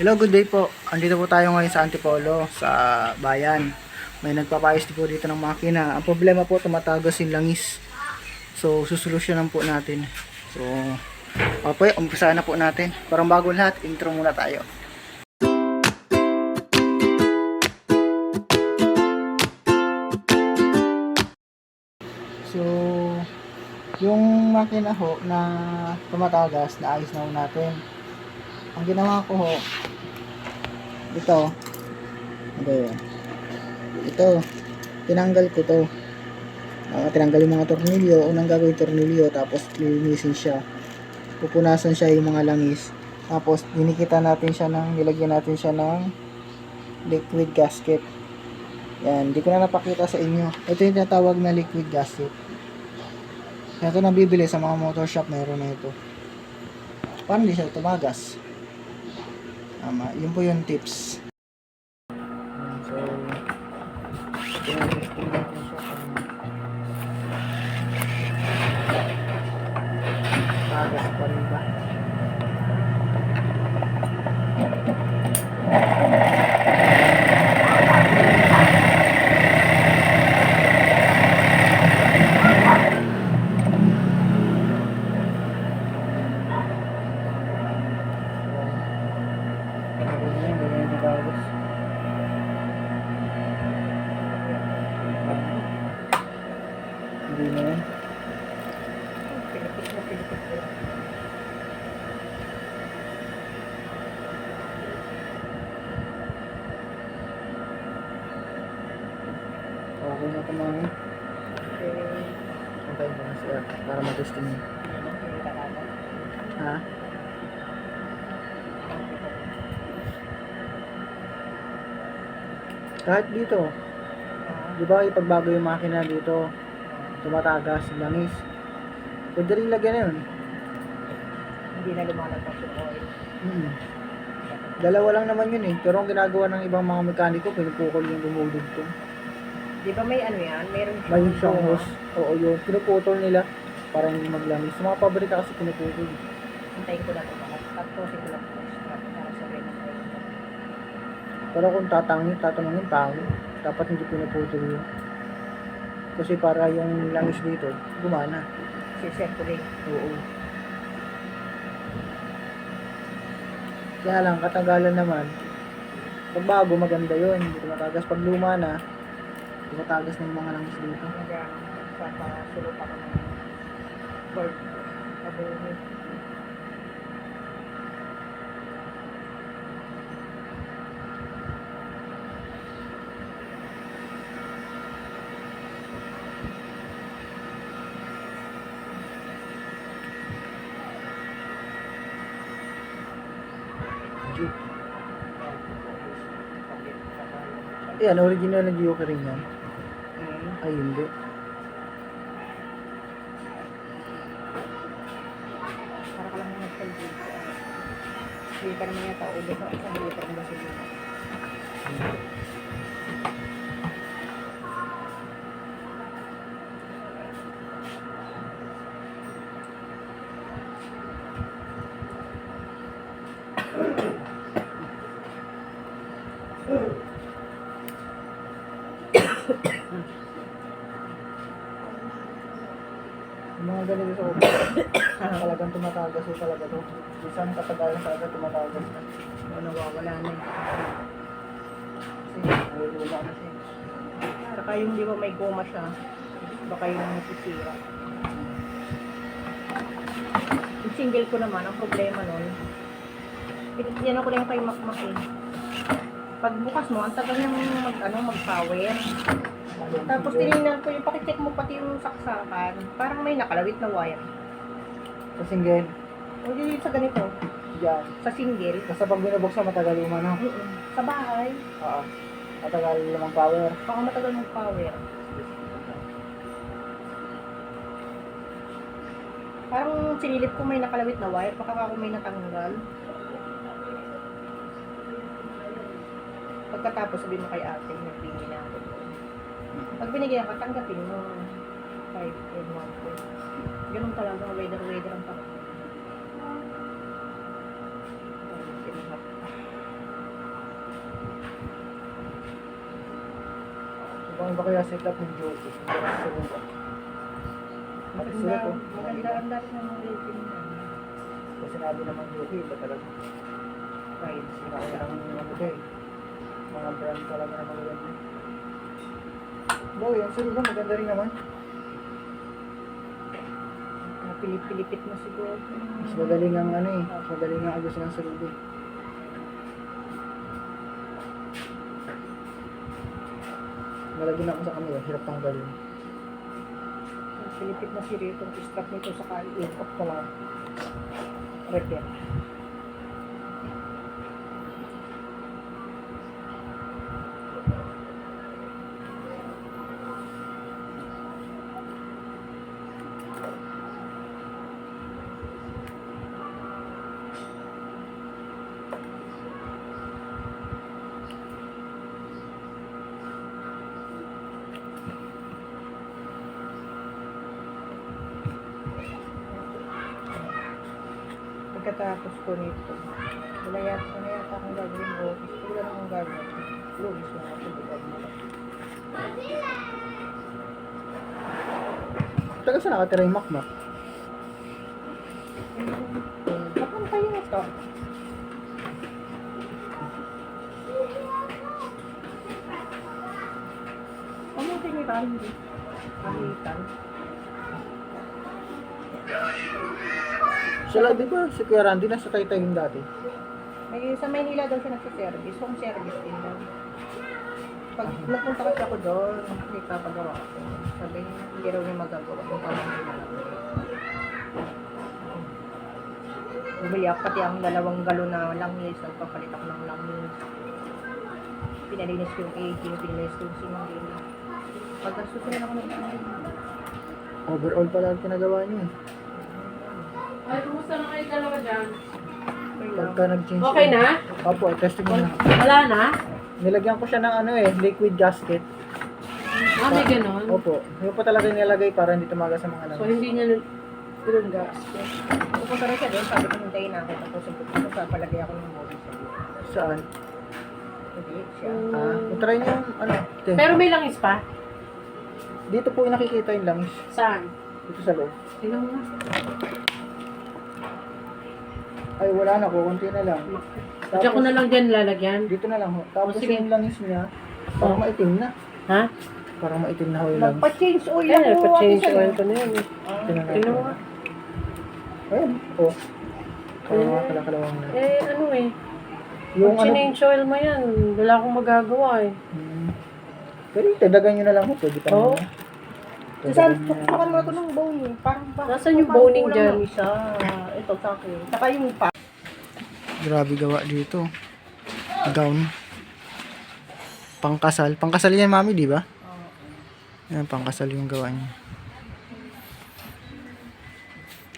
Hello, good day po. Andito po tayo ngayon sa Antipolo, sa bayan. May nagpapayos po dito ng makina. Ang problema po, tumatagas yung langis. So, susolusyonan po natin. So, okay, umpisa na po natin. Parang bago lahat, intro muna tayo. So, yung makina ho na tumatagas, naayos na ho natin. Ang ginawa ko ho, ito, ito, ito, tinanggal ko to. Ah, tinanggal yung mga tornilyo, unang gagawin tornilyo, tapos lilinisin siya. Pupunasan siya yung mga langis. Tapos, dinikita natin siya ng, nilagyan natin siya ng liquid gasket. Yan, hindi ko na napakita sa inyo. Ito yung tinatawag na liquid gasket. Ito nabibili sa mga motor shop, meron na ito. Paano di siya tumagas? Tama, yun po yung tips. Mga Okay ba na siya para matesting niyo? Ha? Kahit dito, di ba ipagbago yung makina dito, tumatagas, langis. Pwede rin lagyan na yun. Hindi na lumalabas yung oil. Hmm. Dalawa lang naman yun eh. Pero ang ginagawa ng ibang mga mekaniko, pinupukol yung dumudugtong. Di ba may ano yan? Meron May siyang hose. Oo, yung pinuputol nila para hindi maglangis. Sa mga pabrika kasi pinuputol. Hintayin ko na ito. Tapos ko lang ito. Para ng oil. Pero kung tatangin, tatanungin, pangit. Dapat hindi pinuputol yun. Kasi para yung langis dito, gumana. Si-circulate. Oo. Kaya lang, katagalan naman, pag bago, maganda yun. Hindi tumatagas. Pag luma na, tumatagas ng mga langis dito. Nagpapasulot ako ng bird. Abuhi. Yan, original na Gioke rin yan. Ay, hindi. Para ka lang nag-calculate. Hindi ka naman yata ulit ng isang liter ng gasolina. Yung mga ganito sa ulo, talagang tumatagas yung talaga to. Isang katagalan talaga tumatagas na. O, nawawala na eh. Kasi, luma na siya. Saka yung di ba may goma siya, baka yung nasisira. Yung single ko naman, ang problema nun, pinagyan ako lang kay Makmak eh. Pag bukas mo, ang tagal niyang mag, ano, mag-power. Tapos tinignan ko yung pakicheck mo pati yung saksakan, parang may nakalawit na wire. Sa single, O di sa ganito, yan. sa single, Basta pag binubuksan, matagal yung ano. mm sa bahay, Oo. Matagal yung power. baka matagal mag-power. Parang sinilip ko may nakalawit na wire, baka ako may natanggal. Pagkatapos sabi mo kay ate, nagbigay na ako. Pag binigyan ka, tanggapin mo. 5 and 1 Ganun talaga, weather-weather ang pakot. Paano ba kaya set up ng Joko? Maganda, oh? maganda ang dati ng rating na. Kasi sinabi naman Joko, eh, iba talaga. Right. Sinabi naman yung mga brand talaga na maganda. Boy, ang sarili maganda rin naman. Pilip-pilipit mo siguro. Mas magaling ang ano eh. Mas magaling ang agos ng sarili. Malagyan ako sa kanila, hirap tanggalin. Pilipit na si Rito. Strap nito sa kali. Off ko lang. Repair. Pagkatapos ko nito, wala yata, wala yata akong gagawin office. Wala na akong gagawin. Lugis lang ako. bigyan mo lang. Taga saan nakatira yung makmak? Kapag kayo ito. Ano yung tinitan? Pamitan. Sila, di ba, si Kuya Randy nasa Taytay yung dati. May sa Maynila daw siya nagsiservice. Home service din daw. Pag nagpunta kasi ako doon, may papagawa ako. Sabi niya, hindi raw niya magagawa kung lang. Bumili ako pati ang dalawang galon na langis. Nagpapalit ako ng langis. Pinalinis ko yung aging, pinalinis ko yung sinungging. Paggastos rin ako ng langis. Overall pala ang pinagawa niyo eh. Ay, kumusta na kayo dalawa dyan? Pagka nag-change. Okay na? Opo, testing mo na. Wala na? Nilagyan ko siya ng ano eh, liquid gasket. Ah, may ganon. Opo, yun pa talaga yung nilagay para hindi tumaga sa mga So, langis. hindi niya ganun gas. Pupunta rin siya doon, sabi ko hintayin ako. Tapos sa palagay ako ng dito. Saan? Hindi siya. Ah, try niyo yung ano. Pero may langis pa? Dito po yung nakikita yung langis. Saan? Dito sa loob. Tingnan mo nga. Ay, wala na, kukunti na lang. Diyan ko na lang dyan lalagyan. Dito na lang ho. Tapos Oh, sige. yung langis niya, parang Oh. maitim na. Ha? Parang maitim na ho yung langis. Magpa-change oil Ayan, ako. pa-change ate, oil ko na eh. Tingnan natin. Tingnan mo nga. Ayun, oh. Parang mga kalakalawang na. Eh, ano eh. Yung Pag ano, change oil mo yan, wala akong magagawa eh. hmm. Pero dadagan nyo na lang ho, pwede pa Oo. naman. Saan, nyo na- tuktukan mo na ito ng boning. Parang ba? Nasaan yung parang boning kulang dyan? Isa. Ito sa akin. Saka yung pa. Grabe gawa dito. Gown. Pangkasal. Pangkasal yan, mami, di ba? Yan, pangkasal yung gawa niya.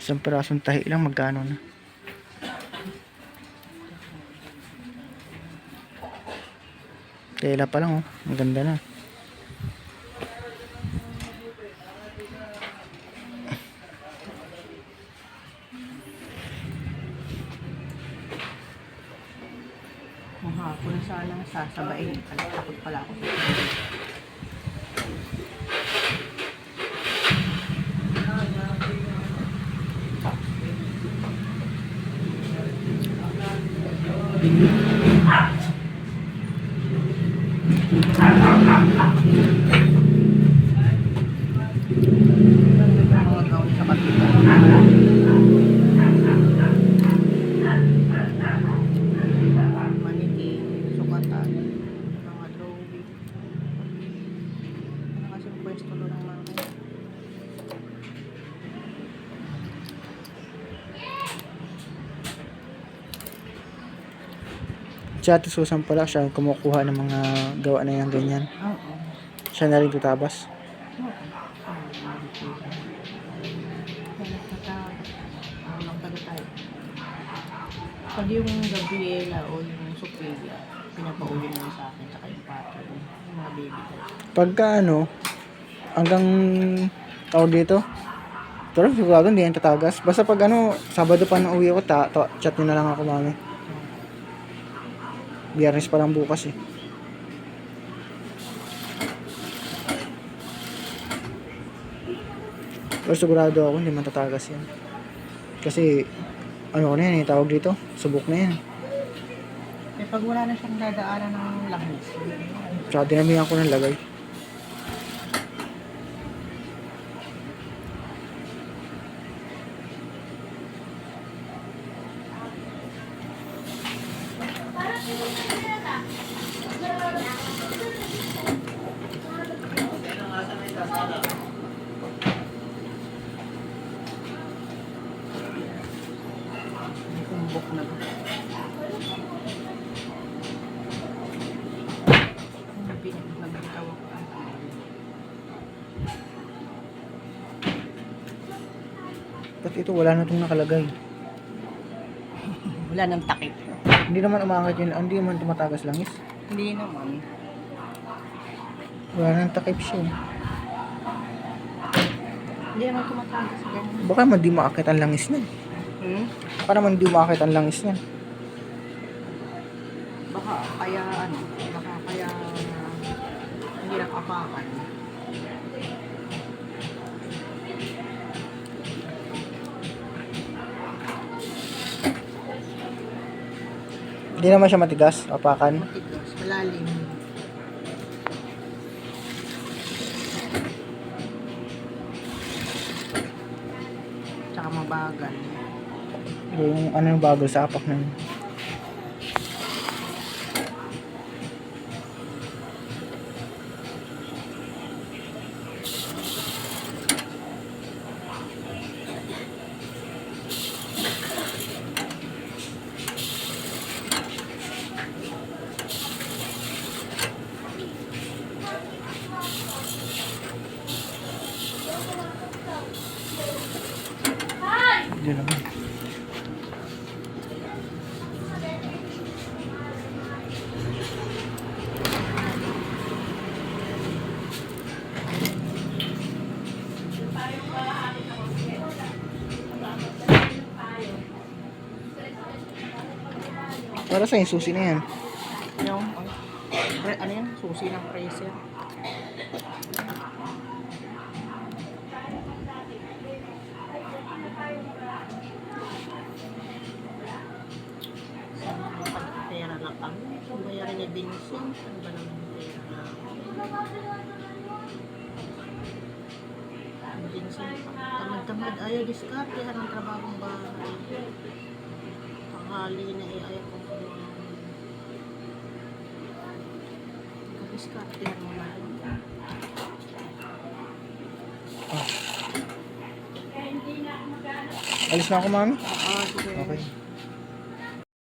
Isang pirasong tahi lang, magkano na. Tela pa lang, oh. Ang ganda na. Hapon sana sasabayin. Takot pala ako mga gown sa kapila. Manikin, sukatan, mga drawing. Ano kasi yung pwesto doon ng mga Si Ate Susan pala, siya ang kumukuha ng mga gawa na yan ganyan. Oo. Siya na rin tutabas. Pag yung Gabriela o yung Sophia, pinapauwi na sa akin, saka yung pato, yung mga baby ko. Pagka ano, hanggang tawag dito, pero sigurado hindi yan tatagas. Basta pag ano, Sabado pa na uwi ako, ta, ta- chat nyo na lang ako mami. Biyernes pa lang bukas eh. Pero sigurado ako hindi matatagas yan. Kasi ano ko na yan, eh, itawag dito. Subok na yan. Eh, pag wala na siyang dadaanan ng langis. Tsaka dinamihan ko ng lagay. Ba't ito, wala na itong nakalagay. Wala nang takip. Hindi naman umangat yun, hindi naman tumatagas langis. Hindi naman. Wala nang takip siya. eh. Hindi naman tumatagas ganun. Baka naman di maakit ang langis niyan. Hmm? Baka naman di maakit ang langis niyan. Baka kaya ano, baka kaya hindi nakapakan. Hindi naman siya matigas, apakan. Matigas, malalim. Tsaka mabagal. Yung ano yung bago sa apak na yun. Hindi naman. Para sa susi na yan. Yung, ano yan? Susi ng freezer. Vincent, tamad-tamad, ayaw diskartehan ang trabahong bahay. Tanghali na eh, ayaw kong kumuha. Diskartehan mo na rin. Alis na ako, mami. Ah, sige. Okay.